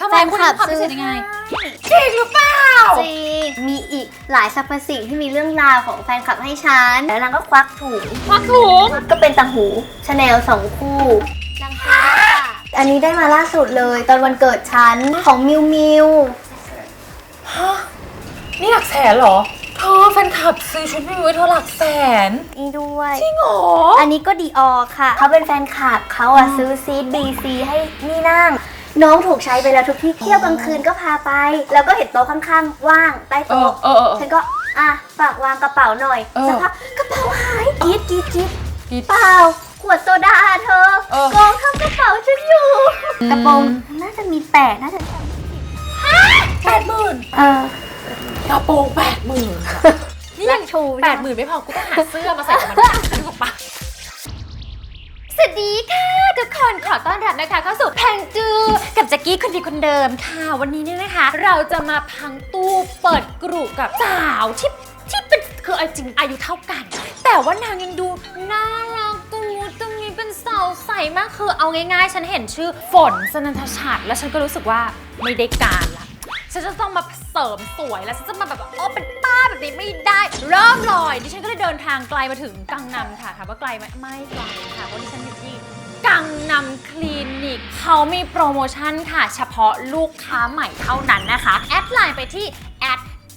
ทำไมแฟนคุณคลับมีความพิซื้อเศษยังไงจริงหรือเปล่าจริงมีอีกหลายสรรพสิ่งที่มีเรื่องราวของแฟนคลับให้ฉันแล้วนางก็ควักถุงควักถุงก็เป็นต่างหูชาแนลสองคู่นางซื้อค่ะอันนี้ได้มาล่าสุดเลย ตอนวันเกิดฉันของมิวมิวนี่หลักแสนเหรอเธอแฟนคลับซื้อชุดไม่ไว้เธอหลักแสนนี่ด้วยจริงเหรออันนี้ก็ดีออค่ะ เขาเป็นแฟนคลับเขาอะซื้อซีดบีซีให้นี่นั่ง น้องถูกใช้ไปแล้วทุกที่เที่ยวกลางคืนก็พาไป แล้วก็เห็นโต๊ะข้างๆ ว่างใต้เออโต๊ะเออเออ ฉันก็อะฝากวางกระเป๋าหน่อยเออ สักพักกระเป๋าหายกรีดกรีดกรีดกิ๊ดเปล่า ขวดโซดาเธอเออ กองทับกระเป๋าฉันอยู่อืมกระโปรงน่าจะมีแปดน่าจะแปดหมื่นเออกระโปรงแปดหมื่นนี่ยังชูแปดหมื่นไม่พอกูต้องหาเสื้อมาใส่กับมันนึกออกปะ สวัสดีค่ะทุกคนขอต้อนรับนะคะเข้าสู่แพงจูกับแจ็กกี้คนดีคนเดิมค่ะ วันนี้เนี่ยนะคะ เราจะมาพังตู้เปิดกรุกับสาวที่ที่เป็นคือเอาจริงอายุเท่ากัน แต่ว่านางยังดูน่ารักตรงนู้ตรงนี้เป็นสาวใสมากคือเอาง่ายๆ ฉันเห็นชื่อฝนสนันทชัดแล้วฉันก็รู้สึกว่าไม่ได้การ ฉันจะต้องมาเสริมสวยแล้วฉันจะมาแบบโอ้เป็นป้าแบบนี้ไม่ได้ เริ่มเลยดิฉันก็เลยเดินทางไกลมาถึงกังนำค่ะถามว่าไกลไหมไม่ไกลค่ะเพราะดิฉันอยู่ที่กังนำคลินิกเขามีโปรโมชั่นค่ะ เฉพาะลูกค้าใหม่เท่านั้นนะคะ แอดไลน์ไปที่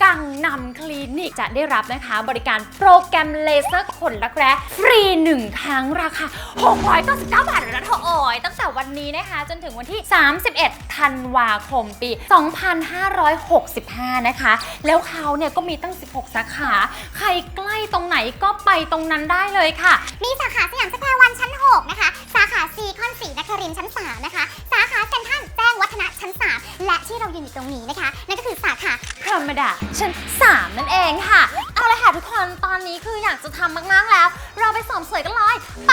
ดังนำคลินิกจะได้รับนะคะบริการโปรแกรมเลเซอร์ขนรักแร้ฟรี 1 ครั้งราคา 699 บาทเลยนะเธอเอ๋ยตั้งแต่วันนี้นะคะ จนถึงวันที่ 31 ธันวาคมปี 2565 นะคะ แล้วเขาเนี่ยก็มีตั้ง 16 สาขา ใครใกล้ตรงไหนก็ไปตรงนั้นได้เลยค่ะ มีสาขาสยามสแควร์วันชั้น 6 นะคะ สาขาซีคอนสีนครินทร์ชั้น 3 นะคะ สาขาเซ็นทรัล วัฒนะชั้น 3 และที่เรายืนอยู่ตรงนี้นะคะ นั่นก็คือสาขาพรหมดาชั้น 3 นั่นเองค่ะ เอาละค่ะทุกคนตอนนี้คืออยากจะทำมาก ๆ แล้ว เราไปสริมสวยกันเลยไป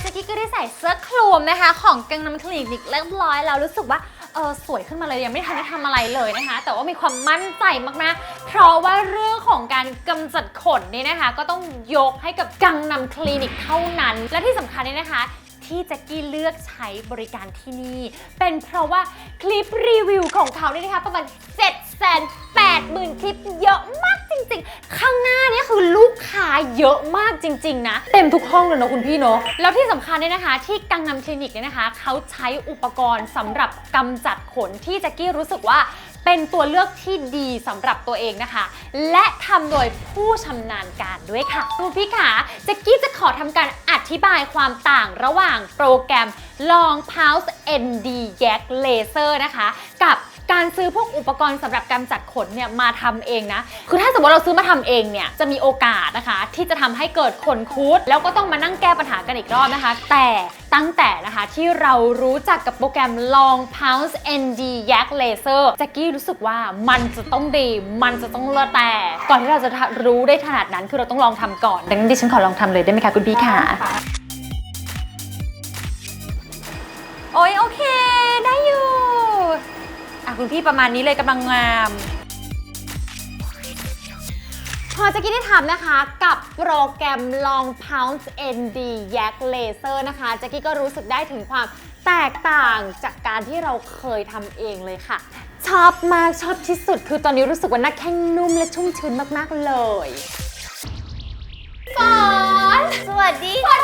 เมื่อกี้ก็ได้ใส่เสื้อคลุมนะคะ ของกังนำคลินิกเรียบร้อยแล้วรู้สึกว่าเออสวยขึ้นมาเลยยังไม่ทันได้ทำอะไรเลยนะคะ แต่ว่ามีความมั่นใจมากๆ เพราะว่าเร ของการกำจัดขนนี่นะคะ ก็ต้องยกให้กับกังนำคลินิกเท่านั้น และที่สำคัญเนี่ยนะคะที่แจ็กกี้เลือกใช้บริการที่นี่ เป็นเพราะว่าคลิปรีวิวของเขาเนี่ยนะคะประมาณ7 8 0 0 0 0คลิปเยอะมากจริง ๆ ข้างหน้าเนี่ยคือลูกค้าเยอะมากจริง ๆ นะ เต็มทุกห้องเลยนะคุณพี่เนาะแล้วที่สำคัญเนี่ยนะคะ ที่กังนำคลินิกเนี่ยนะคะ เขาใช้อุปกรณ์สำหรับกำจัดขนที่แจ็กกี้รู้สึกว่า เป็นตัวเลือกที่ดีสำหรับตัวเองนะคะ และทำโดยผู้ชำนาญการด้วยค่ะคุณพี่ขาแจ็กกี้จะขอทำการอธิบายความต่างระหว่างโปรแกรม Long Pulse ND Yak Laser นะคะ กับ การซื้อพวกอุปกรณ์สำหรับกำจัดขนเนี่ยมาทำเองนะ คือถ้าสมมติเราซื้อมาทำเองเนี่ยจะมีโอกาสนะคะ ที่จะทำให้เกิดขนคุดแล้วก็ต้องมานั่งแก้ปัญหากันอีกรอบนะคะ แต่ตั้งแต่นะคะที่เรารู้จักกับโปรแกรม Long Pulse ND Yak Laser แจ็กกี้รู้สึกว่ามันจะต้องดี มันจะต้องเลิศแต่ ก่อนที่เราจะรู้ได้ขนาดนั้นคือเราต้องลองทำก่อน ดังนั้นดิฉันขอลองทำเลยได้ไหมคะคุณพี่ค่ะ โอ้ยโอเค ได้อยู่ อะคุณพี่ประมาณนี้เลยกำลังงาม พอแจะกี้ได้ทำนะคะกับโปรแกรม Long Pounce ND Yak Laser นะคะแจ็กกี้ก็รู้สึกได้ถึงความแตกต่างจากการที่เราเคยทำเองเลยค่ะ ชอบมากชอบที่สุด คือตอนนี้รู้สึกว่าหน้าแข้งนุ่มและชุ่มชื้นมากๆเลยฝนสวัสดีค่ะ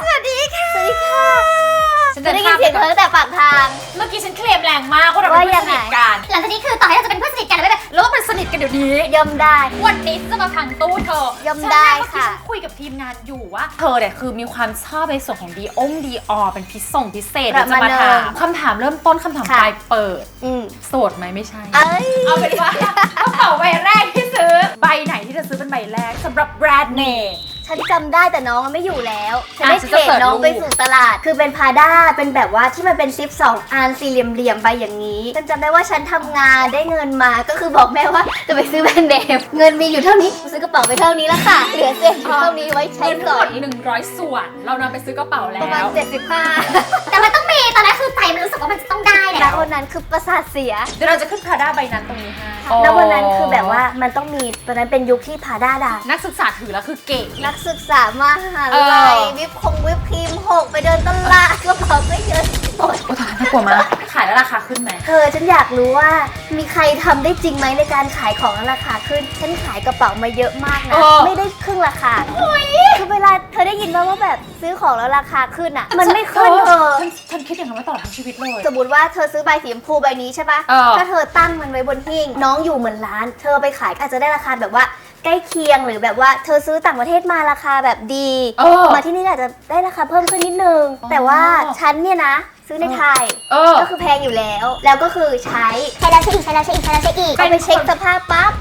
สวัสดีค่ะ สวัสดีค่ะ ฉันจะเดินได้ยินข้ามเสียงเธอตั้งแต่ปากทาง เมื่อกี้ฉันเคลมแรงมากว่าเราเป็นว่าเพื่ยัอนงสไงนิทกันหลังจากนี้คือต่อให้เราจะเป็นเพื่อนสนิทกันหรือไม่เป็นแล้วก็เป็นสนิทกันเดี๋ยวนี้ ย่อมได้ วันนี้จะมาพังตู้เธอย่อมได้ฉันเมื่อกี้ค่ะ ฉันคุยกับทีมงานอยู่ว่า เธอเนี่ยคือมีความชอบในส่วนของดีองดีออเป็นพิเศษพิเศษประเดี๋ยวจะมามาณถามหนึ่งคำถามเริ่มต้นคำถามค่ะปลายเปิด อืมโสดไหมไม่ใช่ เอ้ย เอาเป็นว่ากระเป๋าใบแรกที่ซื้อ ใบไหนที่จะซื้อเป็นใบแรกสำหรับแบรนด์เนม ฉันจำได้แต่น้องไม่อยู่แล้วฉันอะได้ฉันเทจะรดเสิร์ชน้องรูปไปสู่ตลาด คือเป็นพาด้าเป็นแบบว่าที่มันเป็นซิปสองอันสี่เหลี่ยมๆไปอย่างนี้ฉันจำได้ว่าฉันทำงานได้เงินมาก็คือบอกแม่ว่าจะไปซื้อแบรนด์เนมเงินมีอยู่เท่านี้ซื้อกระเป๋าไปเท่านี้แล้วค่ะเหลือเศษอยู่เท่านี้ไว้ใช้เงินทั้งก่หอมนด100 ส่วน เรานำไปซื้อกระเป๋าแล้ประมาณว 75 แต่มันต้องมีตอนนั้นคือใจมันรู้สึกว่ามันจะต้องได้แหละ ณวันนั้นคือประสาทเสียเดี๋ยวเราจะขึ้นพาด้าใบนั้นตรงนี้ให้ณวันนั้นคือแบบว่ามันต้องมีตอนนั้นเป็นยุคที่พาด้าดังนักศึกษาถือแล้วคือเก่งนักศึกษามหาเอลัยอวิปคงวิปครีมหกไปเดินตลาดกระเป๋าก็เยอะหมดโอ้ตายน่ากลัวมากขายแล้วราคาขึ้นไหมเธอฉันอยากรู้ว่ามีใครทำได้จริงไหมในการขายของแล้วราคาขึ้นฉันขายกระเป๋ามาเยอะมากนะเออไม่ได้ครึ่งราค ว่าว่าแบบซื้อของแล้วราคาขึ้นอะ มันไม่ขึ้นเธอฉันฉันคิดอย่างนั้นมาตลอดทั้งชีวิตเลย สมมติว่าเธอซื้อใบสีชมพูใบนี้ใช่ปะเออ ถ้าเธอตั้งมันไว้บนหิ้งน้องอยู่เหมือนร้าน เธอไปขายก็อาจจะได้ราคาแบบว่าใกล้เคียงหรือแบบว่าเธอซื้อต่างประเทศมาราคาแบบดี เออ มาที่นี่อาจจะได้ราคาเพิ่มขึ้นนิดนึง อ๋อ แต่ว่าฉันเนี่ยนะ ซื้อในไทย เออ ก็คือแพงอยู่แล้ว แล้วก็คือใช้ ใช้แล้วใช้อีกใช้แล้วใช้อีกใช้แล้วใช้อีกเอาไปเช็คสภาพปั๊บ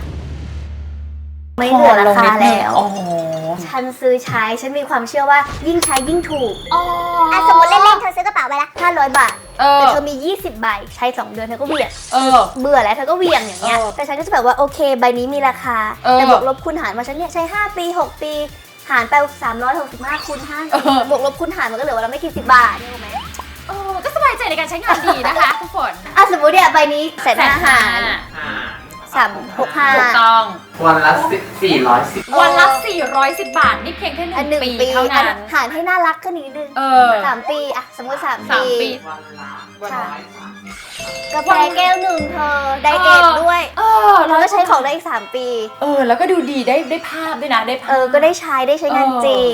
ไม่เหลือราคาแล้ว โอ้ฉันซื้อใช้ ฉันมีความเชื่อว่ายิ่งใช้ยิ่งถูกอ๋ออะสมมติเล่นๆเธอซื้อกระเป๋าไปละ500 บาท เออ แต่เธอมี 20 ใบ ใช้ 2 เดือนเธอก็เหวี่ยงเออ เบื่อแล้วเธอก็เหวี่ยงอย่างเงี้ย เออแต่ฉันก็จะแบบว่าโอเค ใบนี้มีราคา เออแต่บวกลบคูณหารมาฉันเนี่ยใช้ 5 ปี 6 ปี หารไป 365คูณเออ5บวกลบคูณหารมันก็เหลือวันละไม่กี่สิบบาทนี่รู้ไหมเออก็สบายใจในการใช้งานดีนะคะ ทุกคนอะสมมติเนี่ยใบนี้แสนอาหาร อ่า สามหกห้า ถูกต้อง วันละสี่ร้อยสิบวันละ 410 บาท นี่เพียงแค่หอันหนึ่นึ่งงปีปีเท่าอันนั้นหารให้น่ารักก็นิดนึงเออ สามปีอะสมมติสามสามปีวันละวันละสามกาแฟแก้วหนึ่งเธอไดเอทด้วยเออเราก็ใช้ของได้อีกสามปี เออ แล้วก็ดูดีได้ได้ภาพด้วยนะได้ภาพเออก็ได้ใช้ได้ใช้งานเออ จริง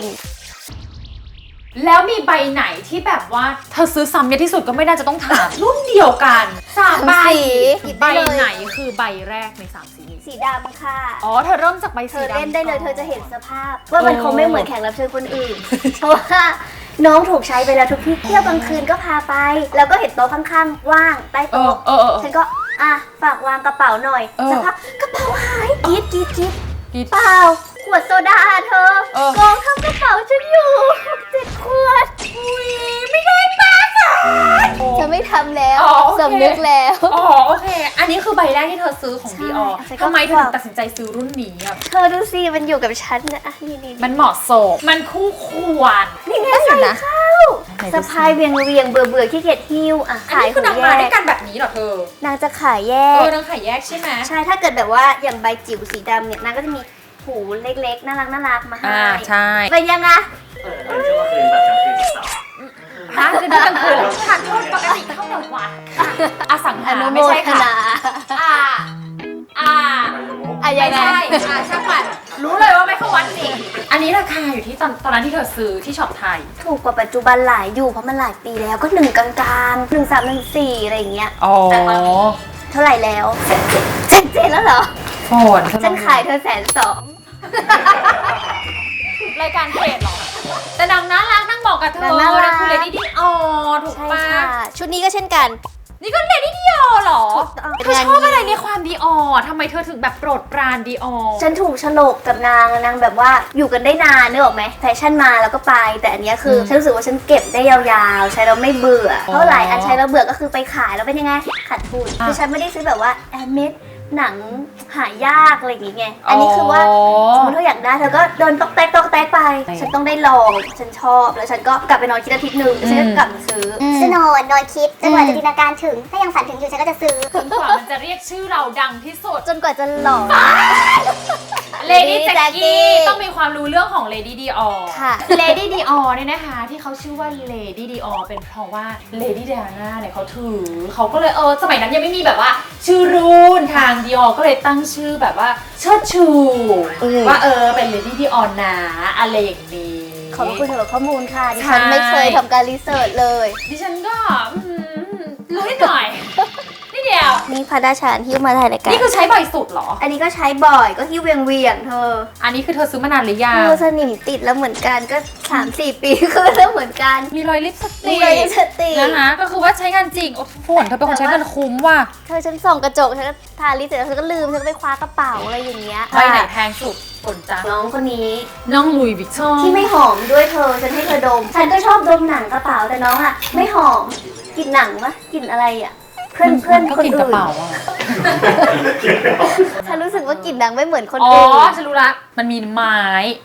แล้วมีใบไหนที่แบบว่าเธอซื้อซ้ำเยอะที่สุดก็ไม่น่าจะต้องถาม รุ่นเดียวกันสามใบสามสีหยิบใบได้เลย ไหนคือใบแรกในสามสีนี้สีดำค่ะ อ๋อเธอเริ่มจากใบเธสีอดำ เล่นได้เลยก่เธอจะเห็นสภาพ ว่ามันเออคงไม่เหมือนแขกรับเชิญคนอื่น เพราะว่าน้องถูกใช้ไปแล้วทุกที่เที่ยวกลางคืนก็พาไป แล้วก็เห็นโต๊ะข้างๆ ว่างใต้เออโต๊ะเออเออฉันก็อะฝากวางกระเป๋าหน่อยเออ สักพักกระเป๋าหายกรีดกรีดกรีด กรีดเปล่า ขวดโซดาเธอเออ กองทับกระเป๋าฉันอยู่เจ็ดขวดอุ้ยไม่ได้ป้าค่ะจะไม่ทำแล้วอ๋อโอเค สำนึกแล้ว อ๋อโอเค อันนี้คือใบแรกที่เธอซื้อของใช่ดีออฉันก็ ทำไมเธอถึงตัดสินใจซื้อรุ่นนี้อะเธอดูสิมันอยู่กับฉันนะอะนี่นี่มันเหมาะสมมันคู่ควร นี่ไงใส่เข้าสะพายเวียงเวียงเบื่อเบื่อขี้เกียจหิ้วอะอันขายนี้ขคือองนางแยมาด้วยกกันแบบนี้เหรอเธอ นางจะขายแยเอก อนางขายแยกใช่ไหม ใช่ ถ้าเกิดแบบว่าอย่างใบจิ๋วสีดำเนี่ยนางก็จะมี หูเล็กๆ น่ารักน่ารักมาให้อ่าใช่เป็นยังไงเปิดเลยจะว่าคืนแบบกลางคืนสองฮะคือนี่กลางคืนเหรอทานโทษปกติเข้าแต่วัดค่ะอสังอหานุโมไม่ใช่ทค่ะนาอ่าอ่าอะยัไม่งไงใช่อ่าช่างมันรู้เลยว่าไม่เข้าวัดจริงอันนี้ราคาอยู่ที่ตอนตอนนั้นที่เธอซื้อที่ช็อปไทย ถูกกว่าปัจจุบันหลายอยู่เพราะมันหลายปีแล้วก็หนึ่งกลางๆหนึ่งสามหนึ่งสี่อะไรอย่างเงี้ยอ๋อเท่าไหร่แล้วแสนเจ็ดแสนเจ็ดแล้วเหรอโฟนฉันขายเธอแสนสอง รายการเพจเหรอ แต่นางน่ารักนั่งบอกกับเธอนางน่ารัก นางคือเลดี้ดีออถูกใช่ปะค่ะ ชุดนี้ก็เช่นกัน นี่ก็เลดี้ดีออเหรอถูกต้องเธอชอบอะไรในความดีออทำไมเธอถึงแบบโปรดปรานดีออฉันถูกฉลกกับนางนางแบบว่าอยู่กันได้นานนึกออกไหมแฟชั่นมาแล้วก็ไป แต่อันเนี้ยคืออมฉันรู้สึกว่าฉันเก็บได้ยาวๆ ใช้แล้วไม่เบื่ออ๋อเพราะหลายอันใช้แล้วเบื่อก็คือไปขายแล้วเป็นยังไงขาดทุนอะคือฉันไม่ได้ซื้อแบบว่าแอมเมด หนังหายากอะไรอย่างเงี้ยอันนี้คือว่าสมมติเธออยากได้เธอก็เดินตอกแตกตอกแตกไป ฉันต้องได้ลอง ฉันชอบ แล้วฉันก็กลับไปนอนคิดอาทิตย์หนึ่งแล้วฉันก็กลับมาซื้ออสโนนอนคิดจนกว่าจะจินตนาการถึง ถ้ายังฝันถึงอยู่ฉันก็จะซื้อจนกว่ามันจะเรียกชื่อเราดังที่สุด จนกว่าจะหลอก Lady Jackie Jackie ต้องมีความรู้เรื่องของ Lady Dior ค่ะ Lady Dior เนี่ยนะคะ ที่เขาชื่อว่า Lady Dior เป็นเพราะว่า Lady Diana เนี่ยเขาถือ เขาก็เลยเออสมัยนั้นยังไม่มีแบบว่า ชื่อรุ่นทาง Dior ก็เลยตั้งชื่อแบบว่าเชิดชูอืมว่าเออเป็น Lady Dior นะอะไรอย่างนี้ ขอบคุณสำหรับข้อมูลค่ะดิใช่ฉันไม่เคยทำการรีเสิร์ชเลย ดิฉันก็อืมรู้นิดหน่อยนิด เดียว นี่พาดาชานที่มาถ่ายรายการนี่คือใช้บ่อยสุดเหรอ อันนี้ก็ใช้บ่อยก็ที่เวียงเวียงๆเธออันนี้คือเธอซื้อมานานหรือยัเองอสนิมติดแล้วเหมือนกันก็ 3 4 ปีคือแล้วเหมือนกันมีรอยลิปสติมีกเลยสตินะคะก็คือว่าใช้งานจริงโอ้ฝนเธอเป็นคนใช้เงินคุ้มว่ะเธอฉันส่องกระจกฉันก็ทาลิปเสร็จแล้วฉันก็ลืมฉันก็ไปคว้ากระเป๋าอะไรอย่างเงี้ยใบไหนแพงสุดฝนจ้าน้องคนนี้น้องลุยวิกตองที่ไม่หอมด้วยเธอฉันให้เธอดม ฉันก็ชอบดมหนังกระเป๋าแต่น้องอะไม่หอมกลิ่นหนังวะกลิ่นอะไรอะ เพื่อนเพื่อนก็คนกินกระอื่นเป๋าอะฉันรู้สึกว่ากลิ่นหนังไม่เหมือนคนอ๋ออื่น ฉันรู้ละมันมีไม้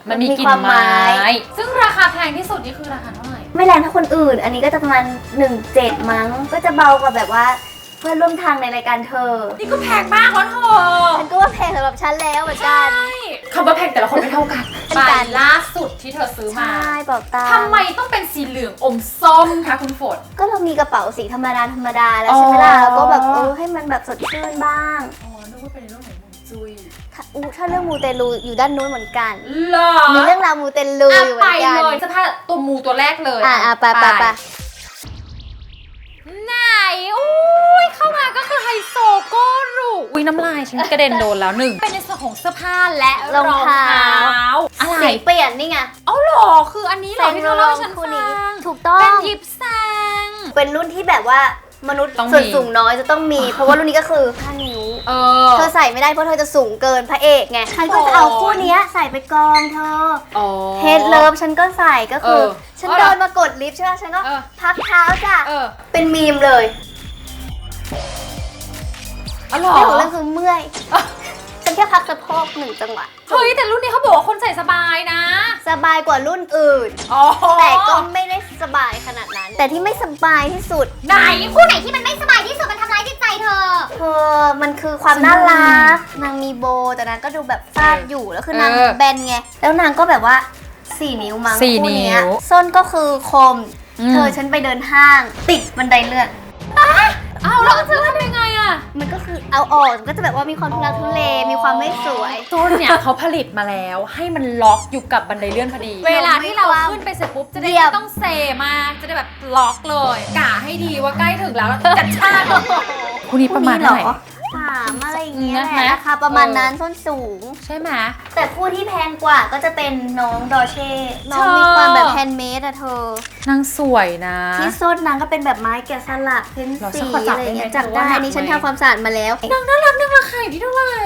มันมีมันมีกลิ่คนวามไม้ ไม้ ซึ่งราคาแพงที่สุดนี่คือราคาเท่าไหร่ ไม่แรงเท่าคนอื่น อันนี้ก็จะประมาณ1.7มั้ง ก็จะเบากว่าแบบว่าเพื่อนร่วมทางในรายการเธอนี่ก็แพงมากแล้วเธอฉันก็ว่าแพงสำหรับฉันแล้วเหมือนกัน ใช่ คำว่าแพงแต่ละคนไม่เท่ากันเหมือนกันใบล่าสุดที่เธอซื้อใชมา่บอกตาทำไมต้องเป็นสีเหลืองอมส้มคะคุณฝน ก็เรามีกระเป๋าสีธรรมดาธรรมดาแล้วอ๋อใช่ไหมล่ะแล้วก็แบบเออให้มันแบบสดชื่นบ้างอ๋อนึกว่าเป็นเรื่องของมุจุยถ้าอู้ถ้าเรื่องมูเตลูอยู่ด้านนู้นเหมือนกันหรอมีเรื่องราวมูเตลูอะอยู่เหไปมือนกันเลยเสภาพตัวมูตัวแรกเลย อะอะไปไปไปไหน อุ้ยเข้ามาก็คือไฮโซโก็หรูอุ้ยน้ำลายฉันกระเด็นโดนแล้วหนึ่ง เป็นในส่วนของเสื้อผ้าและรองเท้าอะไร สีเปลี่ยนนี่ไงเอาหรอคืออันนี้เหรอที่เธอเล่าให้ฉันคู่ฟันี้งถูกต้อเป็นง ยิปแซง เป็นรุ่นที่แบบว่ามนุษย์ต้องมี ส่วนสูงน้อยจะต้องมี เพราะว่ารุ่นนี้ก็คือ 5 นิ้ว เออ เธอใส่ไม่ได้เพราะเธอจะสูงเกินพระเอกไงฉันก็จะเอาคู่เนี้ยใส่ไปกองเธออ๋อ เฮดเลิฟฉันก็ใส่ก็คือ เออฉันเอาเหรเดิอนมากดลิฟต์ใช่ไหมฉันก็เออ พักเท้าจ้ะเออเป็นมีมเลยอ๋อเหรอ เรื่องของเรื่องคือเมื่อยฉันแค่พักสะโพกหนึ่งจังหวะเฮ้ยแต่รุ่นนี้เขาบอกว่าคนใส่สบายนะสบายกว่ารุ่นอื่น อ๋อแต่ก็ไม่ได้สบายขนาดนั้น แต่ที่ไม่สบายที่สุด ไหนคู่ไหนที่มันไม่สบายที่สุดมันทำร้ายจิตใจเธอ เธอมันคือความน่ารักนางมีโบแต่นางก็ดูแบบฟาดอยู่แล้วคือนางเออแบนไงแล้วนางก็แบบว่าสี่นิ้วมั้งสี่คู่เนี้ยนิ้วส้นก็คือคมอืมเธอฉันไปเดินห้าง ติดบันไดเลื่อน อ้าวแล้วเธอทำยังไงอะมันก็คือเอาออกมันก็จะแบบว่ามีความทุลักทุเลมีความไม่สวยต้นเนี่ยเขาผลิตมาแล้ว ให้มันล็อกอยู่กับบันไดเลื่อนพอดี เวลาที่เราขึ้นไปเสร็จปุ๊บจะได้เหยียบ ไม่ต้องเซมากจะได้แบบล็อกเลยกะให้ดีว่าใกล้ถึงแล้วแล้วกระชาก คู่นี้ประมาณเท่าไหร่ สามอะไรอย่างเงี้ยนะแหละราคาประมาณนั้นส้นสูง ใช่ไหม แต่คู่ที่แพงกว่าก็จะเป็นน้องดอเช่ น้องเธอมีความแบบแฮนด์เมดอะเธอ นางสวยนะ ที่ส้นนางก็เป็นแบบไม้แกะสลักเพ้นเหรอสีฉันขอจับอะไรอย่างเงี้ยได้ไหมจับได้เพราะว่าอันนี้ฉันหนักไหมทำความสะอาดมาแล้วนางน่ารักนางราคาอยู่ที่เท่าไหร่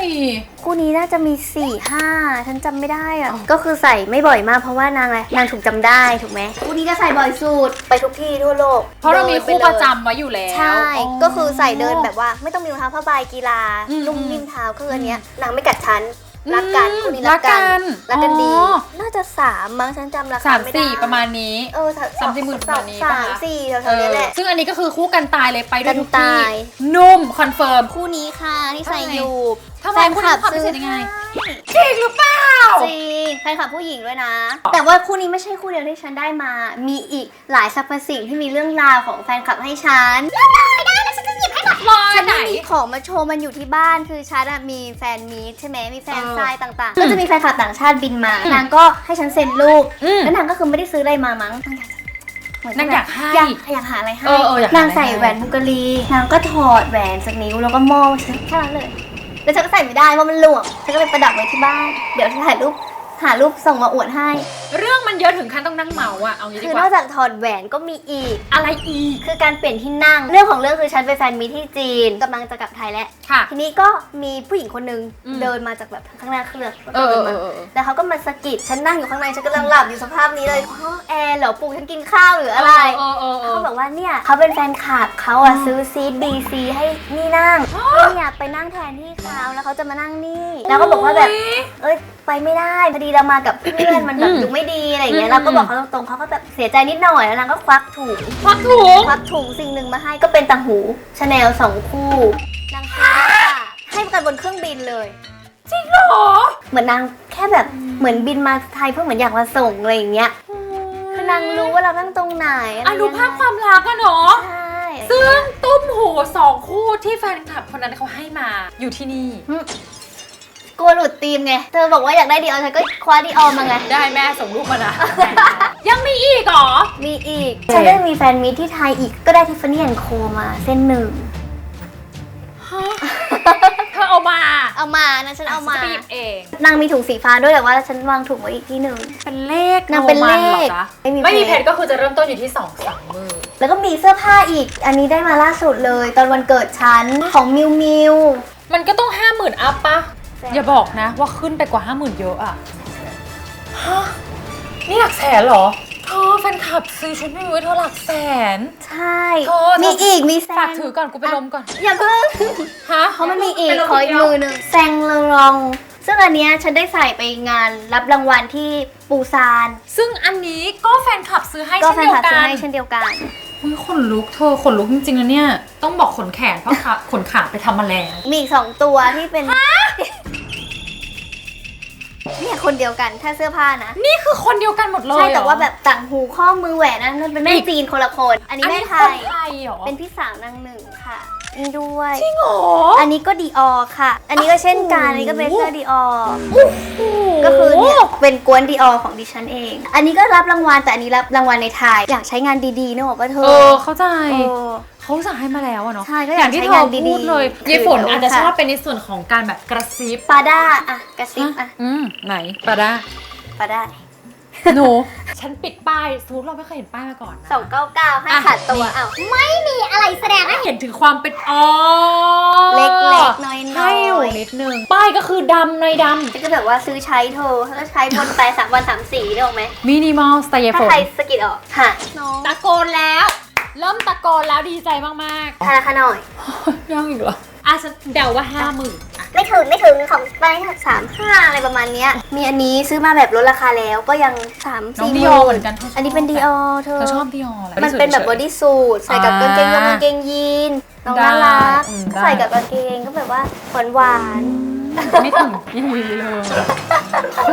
คู่นี้น่าจะมี4ี่ห้าฉันจำไม่ได้อะก็คือใส่ไม่บ่อยมากเพราะว่านางอะไรนางถูกจำได้ถูกไหมคู่นี้ก็ใส่บ่อยสุดไปทุกที่ทั่วโลกเพราะเรามีดินไคู่ลยประจำไว้อยู่แล้วใช่ ก็คือใส่เดินแบบว่าไม่ต้องมีรองเท้าผ้าใบกีฬาอืมนุ่มนิ่มเท้าคืออันเนี้ยนางไม่กัดฉันอืม รักกันคู่นี้รักกันรักกันรักกันดีอ๋อน่าจะสามมั้งฉันจำราคาสามไม่ได้สี่ประมาณนี้เออสามสี่หมื่นประมาณนี้สาปะมคะสี่แถวๆนี้แหละซึ่งอันนี้ก็คือคู่กันตายเลยไปด้วยทุกกันที่ตายนุ่มคอนเฟิร์มคู่นี้ค่ะที่ใส่ทำไมอยู่ทำไมแฟนคลับคู่นี้ความพิซื้เศอษยังไงให้จริงหรือเปล่าจริงแฟนคลับผู้หญิงด้วยนะ แต่ว่าคู่นี้ไม่ใช่คู่เดียวที่ฉันได้มา มีอีกหลายสรรพสิ่งที่มีเรื่องราวของแฟนคลับให้ฉันรอฉัน ไหน ไม่มีของมาโชว์มันอยู่ที่บ้านคือฉันอะมีแฟนมีตใช่ไหมมีแฟนเออทรายต่างๆ ก็จะมีแฟนคลับต่างชาติบินมานางก็ให้ฉันเซ็นรูป อืม แล้วนางก็คือไม่ได้ซื้ออะไรมามั้งนางอยากจะเหมืนางอยากให้อยากอยากหาอะไรให้เออเอออยากหาอะไรนางใส่ให้แหวนบุกลีนางก็ถอดแหวนจากนิ้วแล้วก็มอบฉันแค่นั้นเลย แล้วฉันก็ใส่ไม่ได้เพราะมันหลวมฉันก็เลยประดับไว้ที่บ้าน เดี๋ยวถ่ายรูป หารูปส่งมาอวดให้ เรื่องมันเยอะถึงขั้นต้องนั่งเมาอะเอางี้ดีคือกนว่าอกจากถอดแหวนก็มีอีก อะไรอีกคือการเปลี่ยนที่นั่ง เรื่องของเรื่องคือฉันไปแฟนมีตที่จีนกำลังจะกลับไทยแล้ว ค่ะ ทีนี้ก็มีผู้หญิงคนนึงอืม เดินมาจากแบบข้างหน้าเครื่องเออเอดิอนเอมาอเออ แล้วเขาก็มาสะกิดฉันนั่งอยู่ข้างในฉันกำลังหลับอยู่สภาพนี้เลยอ๋อแอร์เหรอปลุกฉันกินข้าวหรืออะไร เออเออเออ เขาบอกว่าเนี่ยเขาเป็นแฟนคลับเขาอะซื้อซีดีซีให้นี่นั่งนี่อยากไปนั่งแทนที่เขาแล้วเขาจะมานั่งนี่ แล้วก็บอกว่าแบบ เอ้ย ไปไม่ได้พอดีเรามากับเพื่อนมันแบบอืมดูไม่ดีอะไรอย่างเงี้อืยมเราก็บอกเขาตรงๆเขาก็แบบเสียใจนิดหน่อยแล้วนางก็ควักถุงควักถุงควักถุงสิ่งหนึ่งมาให้ก็เป็นต่างหูชาแนลสองคู่นางซื้อมาฝากให้กันบนเครื่องบินเลยหรอ เหมือนนางแค่แบบเหมือนบินมาไทยเพื่อเหมือนอยากมาส่งอะไรอย่างเงี้ยคือนางรู้ว่าเรานั่งตรงไหนอะไรอะดูภาพความรักอะเนาะ ใช่ซึ่งตุ้มหูสองคู่ที่แฟนคลับคนนั้นเขาให้มาอยู่ที่นี่ กลัวหลุดธีมไง เธอบอกว่าอยากได้ดีออฉันก็คว้าดีออมาไง ได้แม่ส่งรูปมานะ ยังมีอีกเหรอ มีอีก ฉันได้มีแฟนมีตที่ไทยอีกก็ได้ทิฟฟานี่แอนโคมาเส้นหนึ่ง เธอเอามาเอามานะฉันเอามาฉันไปหยิบเอง นางมีถุงสีฟ้าด้วยแต่ว่าฉันวางถุงไว้อีกที่หนึ่ง เป็นเลขนางเป็นเลขโรมันหรอจ๊ะไม่มีไม่มีเพเพชชรรก็คือจะเริ่มต้นอยู่ที่สองสามมือ แล้วก็มีเสื้อผ้าอีก อันนี้ได้มาล่าสุดเลย ตอนวันเกิดฉันของมิวมิวมันก็ต้องห้าหมื่นอัพปะ อย่าบอกนะว่าขึ้นไปกว่าห้าหมื่นเยอะอะฮะนี่หลักแสนเหรอเธอแฟนคลับซื้อชุดมิวไว้เธอหลักแสน ใช่ โทษ มีอีกมีแซฝากงถือก่อนกูไปลมก่อน อย่าเพิ่งฮะเพราะมันมีอีกไปลขออีกทีเดียวมือหนึ่งแซงเลรอง ซึ่งอันเนี้ยฉันได้ใส่ไปงานรับรางวัลที่ปูซาน ซึ่งอันนี้ก็แฟนคลับซื้อให้ก็เช่นแฟนเดียวคลับกัซื้อนให้เช่นเดียวกัน อุ้ยขนลุกเธอขนลุกจริงๆนะเนี่ย ต้องบอกขนแขนเพราะขาขนขาไปทำมาแล้ว มีอีกสองตัวที่เป็นเนี่ยคนเดียวกันถ้าเสื้อผ้านะ นี่คือคนเดียวกันหมดเลยใช่แต่เหรอว่าแบบต่างหูข้อมือแหวนนะนั่นเป็นแม่อีกจีนคนละคน อันนี้อันแม่นี้ไทคนยไทยเหรอ เป็นพี่สาวนางหนึ่งค่ะ นี่ด้วย จริงเหรอ อันนี้ก็ดีออค่ะ อันนี้ก็เช่นกันอันนี้ก็เป็นเสื้อดีออโอ้โหก็คือเนี่ยเป็นกวนดีออของดิฉันเอง อันนี้ก็รับรางวัลแต่อันนี้รับรางวัลในไทย อยากใช้งานดีๆนึกออกปะเธเอออ เข้าใจ เออ เขาสั่งให้มาแล้วอะเนาะใช่ก็ออยากย่างที่ใช้เธงาอนดีๆพูดเลยคือยายฝนอาจจะค่ะชอบเป็นในส่วนของการแบบกระซิบปาด้าอะกระซิบอะอืมไหนปาด้าปาด้า หนู ฉันปิดป้ายสมมติเราไม่เคยเห็นป้ายมาก่อนนะ สองเก้าเก้าให้อะ ขาดตัวนี่อ้าวไม่มีอะไรแสดงให้เห็นถึงความเป็นอ๋อเล็กๆน้อยๆให้อยู่นิดนึง ป้ายก็คือดำในดนี่ก็แบบว่าซื้อใช้เธอถ้าก็ใช้บนไปสามวันสามสีนึกออกไหมำมินิมอลสไตล์ยายถ้าฝนใครสะกิดออกค่ะน้องตะโกนแล้ว เริ่มตะโกนแล้วดีใจมากทาราคาหน่อยๆยังอีกเหรออะฉันเดาว่าห้าหมื่นอะ ไม่ถึงไม่ถึงของไปสามห้าอะไรประมาณเนี้ย มีอันนี้ซื้อมาแบบลดราคาแล้วก็ยังสามน้องสี่ดิหออมื่เหมืนอนกันธชบอันนี้เป็นดีออเธอ เธอชอบดิออ มันเป็นแบบบอดี้สูทใส่กับกางเกงยงกางเกงยีนน้องน่ารักอืมได้ ใส่กับกางเกงก็แบบว่าหวานหวาน ไม่ถึงยี่วีเลย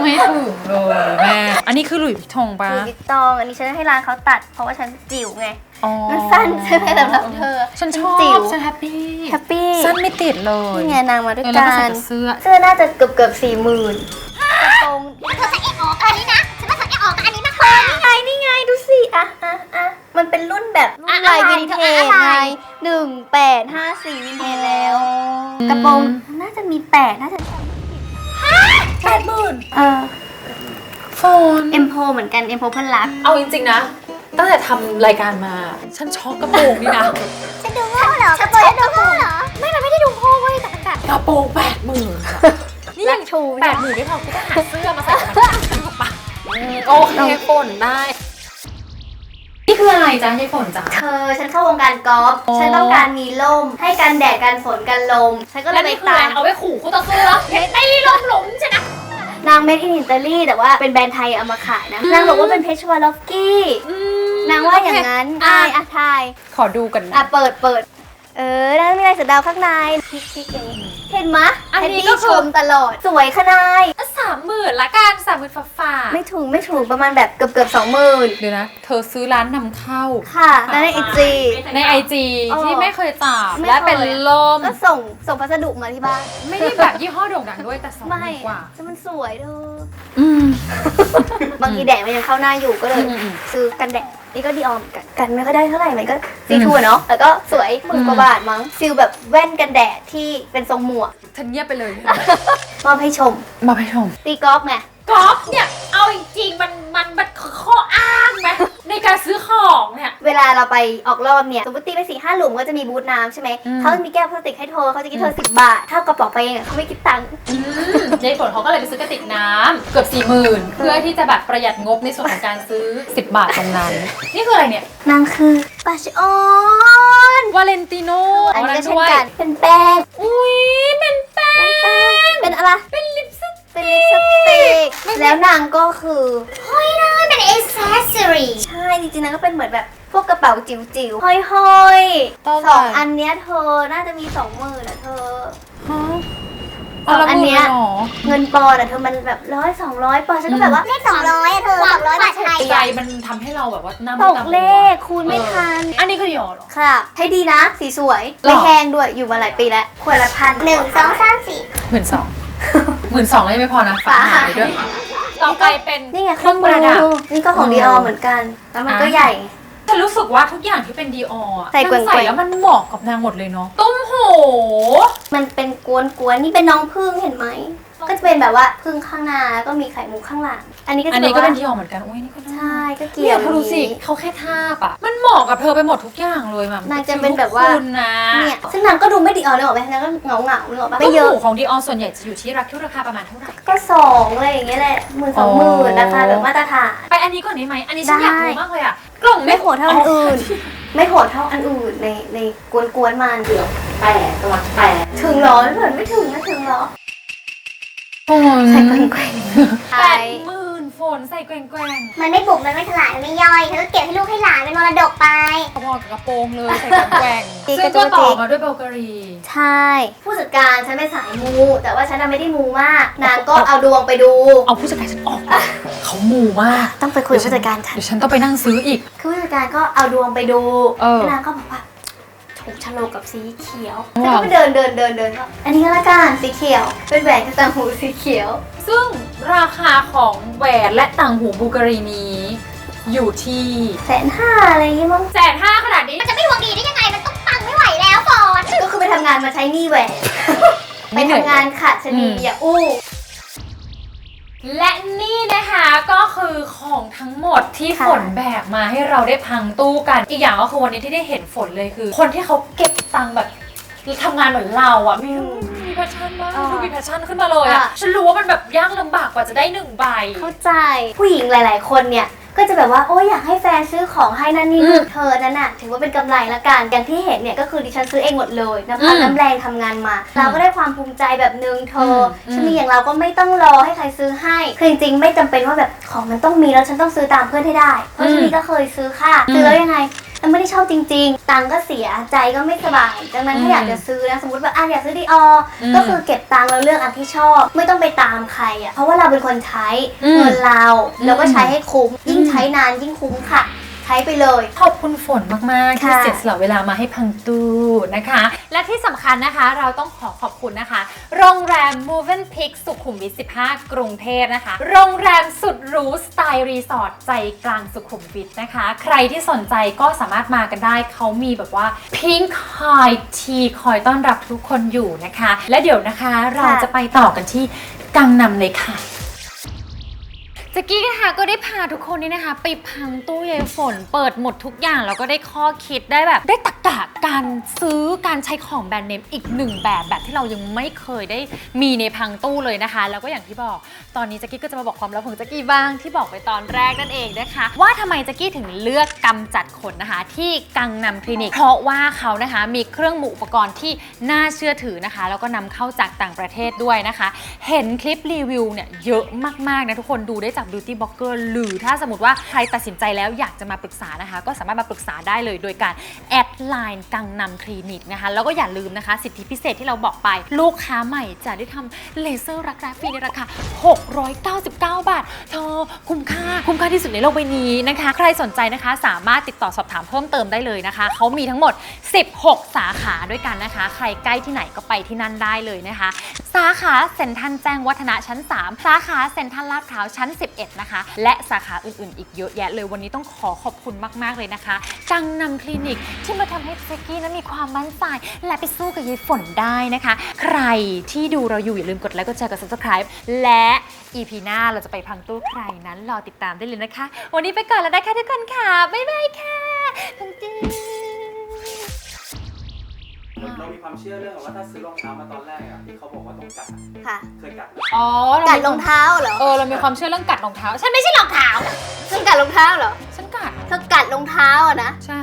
ไม่ถึงเลยแม่อันนี้คือหลุยส์วิตตองๆปะคือวิตตอง อันนี้ฉันให้ร้านเขาตัด เพราะว่าฉันจิ๋วไง อ๋อมันสั้นใช่ไหมสำหรับเธอฉันชอบจิ๋วฉันแฮปปี้แฮปปี้สั้นไม่ติดเลยนี่ไงนางมาด้วยเออแล้วกัก็ใส่น กับเสื้อ เสื้อน่าจะเกือบเกือบสี่หมื่นกระโปรงเธอจะเอะออกกับอันนี้นะฉันว่าเธอเอะออกกับอันนี้มากกว่า นี่ไงนี่ไงดูสิ อะอะอะมันเป็นรุ่นแบบรุ่นลายอะไรวินเทจอะไรไง หนึ่งแปดห้าสี่วินเทจแล้ว กระโปรงน่าจะมีแปดน่าจะแปดหมื่นเออโฟนเอ็มโพเหมือนกันเอ็มโพเพื่อนรัก เอาจริงๆนะ ตั้งแต่ทำรายการมา ฉันช็อกกระโปรงนี่นะฉันดูโง่เหรอฉันดูโง่เหรอ ไม่มันไม่ได้ดูโง่เว้ยแต่มันแบบกระโปรงแปดหมื่นนี่ยังชูแปดหมื่นไม่พอกูต้องหาเสื้อมาใส่กับมันนึกออกปะอืมโอเคฝนได้ นี่คืออะไรจ๊ะยายฝนจ๊ะ เธอฉันเข้าวงการกอล์ฟอ๋อฉันต้องการมีร่ม ให้กันแดดกันฝนกันลม ฉันก็เลแล้ยวไปนี่คืออะตาไรมเอาไว้ขู่คู่ต่อสู้เหรอเฮ้ยตีลมหลุมใช่ไหมนางเมดอินอิตาลีแต่ว่าเป็นแบรนด์ไทยเอามาขายนะ นางบอกว่าเป็นเพชรวาลอฟสกี้อืมนางว่าอย่างนั้นโเคอะ อายอะทายขอดูกันอะนะเปิดเปิด เออแล้วมีลายเสือดาวข้างในคลิกๆอย่างนี้เห็นมะอันนี้แฮปปี้ก็คือ ชมตลอด สวยขนาดสามหมื่นละกันสามหมื่นฟ้าฟ้าๆไม่ถูกไม่ถูกประมาณแบบเกือบเกือบสองหมื่นเดี๋ยวนะ เธอซื้อร้านนำเข้า ค่ะแล้วในไอจี ในไอจีอ๋อที่ไม่เคยจับไม่และเป็นเคยลมก็ส่งส่งพัสดุมาที่บ้าน ไม่ได้แบบยี่ห้อโด่งดังด้วยแต่สองหไม่มื่นกว่า แต่มันสวยเธอ อืม บางทีแดดมันยังเข้าหน้าอยู่ก็เลย อืมอืมซื้อกันแดด นี่ก็ดีออมกันกันไม่ก็ได้เท่าไหร่มันก็ซีทูอะเนาะแล้วก็สวยหมื่นกว่าบาทมั้งฟิลแบบแว่นกันแดดที่เป็นทรงหมวกฉันเงียบไปเลยมอบให้ชมมาให้ชม ตีกอล์ฟไงกอล์ฟเนี่ยเอาจริงๆมันมันมันคือข้ออ้างไหมในการซื้อของเนี่ยเวลาเราไปออกรอบเนี่ยสมมติตีไปสี่ ห้าหลุมก็จะมีบูธน้ำใช่ไหมอืมเขาจะมีแก้วพลาสติกให้เธอเขาจะคิดเธอสิบบาท ถ้ากระเป๋าไปเองอะเขาไม่คิดตังค์อืมยายฝนเขาก็เลยไปซื้อกระติกน้ำเกือบสี่หมื่นเพื่อที่จะแบบประหยัดงบในส่วนของการซื้อ 10 บาทตรงนั้น นี่คืออะไรเนี่ย นางคือปาชิออนวาเลนติโนอันนี้ก็เช่นด้วยกันเป็นแป้งอุ้ยเป็นแป้ง เป็นอะไร เป็นลิปสติก เป็นลิปสติก แล้วนางก็คือ เฮ้ยนะเป็น accessory ใช่จริงๆนางก็เป็นเหมือนแบบ พวกกระเป๋าจิ๋วๆ ห้อยๆเท่าไหร่สองอันเนี้ยเธอน่าจะมีสองหมื่นอะเธอฮะสองอันเนี้ยาละหมื่ลหรอเงินปอนด์อะเธอมันแบบร้อยสองร้อยปอนด์ฉันก็แบบว่าเลขสองร้อยอะเธอสองร้อยบาทไทยใจอะมันทำให้เราแบบว่าหน้าตไม่กตาเลขคูณไม่ทัน อันนี้คือหยอเหรอ ค่ะ ให้ดีนะ สีสวยหรอไม่แห้งด้วยอยู่มาหลายปีแล้วขวดละพันหนึ่งสองสามสี่หมื่นสองหมื่นสองยังไม่พอนะฝากหายด้วยต่อไปเป็นนี่ไงเครื่องประดับนี่ก็ของอืมดีออเหมือนกัน แล้วมันก็อะใหญ่ แต่รู้สึกว่าทุกอย่างที่เป็นดีออใส่แกว่งๆใส่แล้วมันเหมาะกับนางหมดเลยเนาะตุ้มโห มันเป็นกวนๆ นี่เป็นน้องพึ่งเห็นไหม ก็จะเป็นแบบว่าพึ่งข้างหน้าแล้วก็มีไข่มุกข้างหลัง อันนี้ก็อัจะนแบนี้บก็ว่าเป็นดีออเหมือนกันอุ้ยนี่ก็น่าใช่ก็เกี่เนี่ยวยเธอดูสิอย่างนี้เขาแค่ทาบอะมันเหมาะกับเธอไปหมดทุกอย่างเลยแบบนางจะเป็นแบบว่า คุณนะเนี่ยซึ่งนางก็ดูไม่ดีออเลยหรอกไหมนางก็เหงาเหงาๆเลยหรอกปะไม่ไม่เยเยอะอะของดีออส่วนใหญ่จะอยู่ที่ราคาราคาประมาณเท่าไหร่ ก็สองอะไรอย่างเงี้ยแหละหมื่นสองหมื่นราคาแบบมาตรฐาน ไปอันนี้ก่อนได้ไหม อันนี้ฉันอยากได้รู้มากเลยอะ กล่องไม่โหดเท่าอันอื่น ไม่โหดเท่าอันอื่นในในกวนๆมันแปดประมาณแปดถึงเหรอเหมือนไม่ถึงนะถึงเหรอโอ้ยใส่แกว่งๆแปดหมื่น ฝฝนใส่แกว่งแกว่งมันไม่บุกมันไม่สลายมันไม่ย่อยเธอก็เก็บให้ลูกให้หลานเป็นมรดกไปพอกับกระโปรงเลยใส่แกว่งแกว่งจิ๊กซึ่งกก็ระจุกต่อจิ๊กมาด้วยเบลการีใช่ ผู้จัดการฉันเป็นสายมู แต่ว่าฉันน่ะไม่ได้มูมากนางก็เอาดวงไปดู เอาผู้จัดการฉันออก เขามูมากต้องไปคุยกับผู้จัดการฉัน เดี๋ยวฉันต้องไปนั่งซื้ออีก คือผู้จัดการก็เอาดวงไปดูเออ แล้วนางก็บอกว่า ถูกฉลกกับสีเขียวว้าวแล้วก็ไปเดินเดินเดินเดินก็อันนี้ก็ละกันสีเขียว เป็นแหวนกระตังหูสีเขียว ซึ่งราคาของแหวนและต่างหูบูการีนี้ อยู่ที่แสนห้าอะไรอย่างงี้มั้งแสนห้าขนาดนี้มันจะไม่ดวงดีได้ยังไง มันต้องปังไม่ไหวแล้วฟอนก็คือไปทำงานมาใช้หนี้แหวน ไปทำงานขาดชะนีอย่าอู้ และนี่นะคะก็คือของทั้งหมดที่ค่ะ ฝนแบกมาให้เราได้พังตู้กัน อีกอย่างก็คือวันนี้ที่ได้เห็นฝนเลยคือ คนที่เขาเก็บตังค์แบบทำงานเหมือนเราอะมีมีแพชชั่นมากอ่าดูมีแพชชั่นขึ้นมาเลยอะอะ ฉันรู้ว่ามันแบบยากลำบากกว่าจะได้หนึ่งใบ เข้าใจผู้หญิงหลาย ๆ คนเนี่ย ก็จะแบบว่าโอ้ยอยากให้แฟนซื้อของให้นั่นนี่อืมนู่นเธอนั่นน่ะถือว่าเป็นกำไรละกันอย่างที่เห็นเนี่ยก็คือดิฉันซื้อเองหมดเลยน้ำพักอืมน้ำแรงทำงานมา เราก็ได้ความภูมิใจแบบนึงเธออมชนีอย่างเราก็ไม่ต้องรอให้ใครซื้อให้คือจริงๆไม่จำเป็นว่าแบบของมันต้องมีแล้วฉันต้องซื้อตามเพื่อนให้ได้ เพราะชนีก็เคยซื้อค่ะอืมซื้อแล้วยังไง มันไม่ได้ชอบจริง ๆ ตังค์ก็เสียใจก็ไม่สบาย ดังนั้นอืมถ้าอยากจะซื้อนะสมมติว่าอะอยากซื้อดีอออืมก็คือเก็บตังค์แล้วเลือกอันที่ชอบ ไม่ต้องไปตามใครอะเพราะว่าเราเป็นคนใช้อืมเงินเราแล้วก็อืมใช้ให้คุ้มยิ่งอืมใช้นานยิ่งคุ้มค่ะ ใช้ไปเลย ขอบคุณฝนมากๆ ที่ค่ะ เสียสละเวลามาให้พังตู้นะคะ และที่สำคัญนะคะเราต้องขอขอบคุณนะคะ โรงแรม m o v e n p i c สุขุมวิท 15 กรุงเทพนะคะ โรงแรมสุดหรูสไตล์รีสอร์ทใจกลางสุขุมวิทนะคะ ใครที่สนใจก็สามารถมากันได้ เขามีแบบว่า Pink High Tea คอยต้อนรับทุกคนอยู่นะคะ และเดี๋ยวนะคะเราจะไปต่อกันที่กังนำเลยค่ะ จกกี้นะคะก็ได้พาทุกคนนี่นะคะ ไปพังตู้เยายฝน เปิดหมดทุกอย่างแล้วก็ได้ข้อคิดได้แบบ ได้ตรกกะการซื้อการใช้ของแบรนด์เนมอีกหนึ่งแบบแบบที่เรายังไม่เคยได้มีในพังตู้เลยนะคะ แล้วก็อย่างที่บอกตอนนี้แจ็กกี้ก็จะมาบอกความลับของแจ็กกี้บ้างที่บอกไปตอนแรกนั่นเองนะคะ ว่าทำไมแจ็กกี้ถึงเลือกกำจัดขนนะคะ ที่กังนำคลินิก เพราะว่าเขานะคะมีเครื่องมืออุปกรณ์ที่น่าเชื่อถือนะคะ แล้วก็นำเข้าจากต่างประเทศด้วยนะคะ เห็นคลิปรีวิวเนี่ยเยอะมากๆนะทุกคนดูได้จาก Beauty Blogger หรือถ้าสมมติว่าใครตัดสินใจแล้วอยากจะมาปรึกษานะคะ ก็สามารถมาปรึกษาได้เลยโดยการแอดไลน์กังนำคลินิกนะคะ แล้วก็อย่าลืมนะคะ สิทธิพิเศษที่เราบอกไป ลูกค้าใหม่จะได้ทำเลเซอร์รักแร้ฟรีในราคา 699 บาทเธอคุ้มค่า คุ้มค่าที่สุดในโลกใบนี้นะคะ ใครสนใจนะคะสามารถติดต่อสอบถามเพิ่มเติมได้เลยนะคะ เขามีทั้งหมด 16 สาขาด้วยกันนะคะ ใครใกล้ที่ไหนก็ไปที่นั่นได้เลยนะคะ สาขาเซ็นทัลแจ้งวัฒนะชั้น 3 สาขาเซ็นทัลลาดพร้าวชั้น 11 นะคะ และสาขาอื่นๆ อีกเยอะแยะเลยวันนี้ต้องขอขอบคุณมากๆเลยนะคะกังนำคลินิกที่มาทำให้เซกกี้นั้นมีความมั่นใจและไปสู้กับยายฝนได้นะคะ ใครที่ดูเราอยู่อย่าลืมกดไลค์กดแชร์กด subscribe และ EP หน้าเราจะไปพังตู้ใครนั้นรอติดตามได้เลยนะคะ วันนี้ไปก่อนแล้วนะคะทุกคนค่ะ บ๊ายบายค่ะพังตู้เรามีความเชื่อเรื่องว่าถ้าซื้อรองเท้ามาตอนแรกอะที่เขาบอกว่าต้องกัดอะค่ะ เคยกัดไหมอ๋อกัดรองเท้าเหรอเออเรามีความเชื่อเรื่องกัดรองเท้า ฉันไม่ใช่รองเท้าซึ่งกัดรองเท้าเหรอ ฉันกัด เธอกัดรองเท้าอะนะ ใช่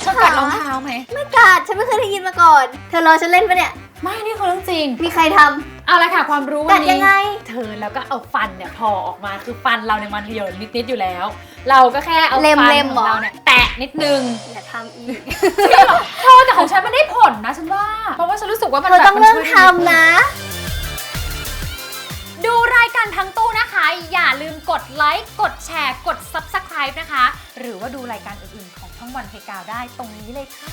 เธอกัดรองเท้าไหม ไม่กัด ฉันไม่เคยได้ยินมาก่อน เธอรอฉันเล่นปะเนี่ย ไม่ นี่คือเรื่องจริง มีใครทำ เอาละค่ะความรู้วักันดนี้ยังไง เธอแล้วก็เอาฟันเนี่ยพอออกมาคือฟันเราเนี่ยมันเหยินนิดๆอยู่แล้ว เราก็แค่เอาเล็มฟันเล็มของเหรอเราเนี่ยแตะนิดนึงอย่าทำอีก เธอแต่ของฉันมันได้ผลนะฉันว่า เพราะว่าฉันรู้สึกว่ามันเธอแบบต้องมันเริ่มช่วยทำนะ ดูรายการทั้งตู้นะคะ อย่าลืมกดไลค์กดแชร์ กด subscribe นะคะ หรือว่าดูรายการอื่นๆ ของช่องวันเพกาวได้ตรงนี้เลยค่ะ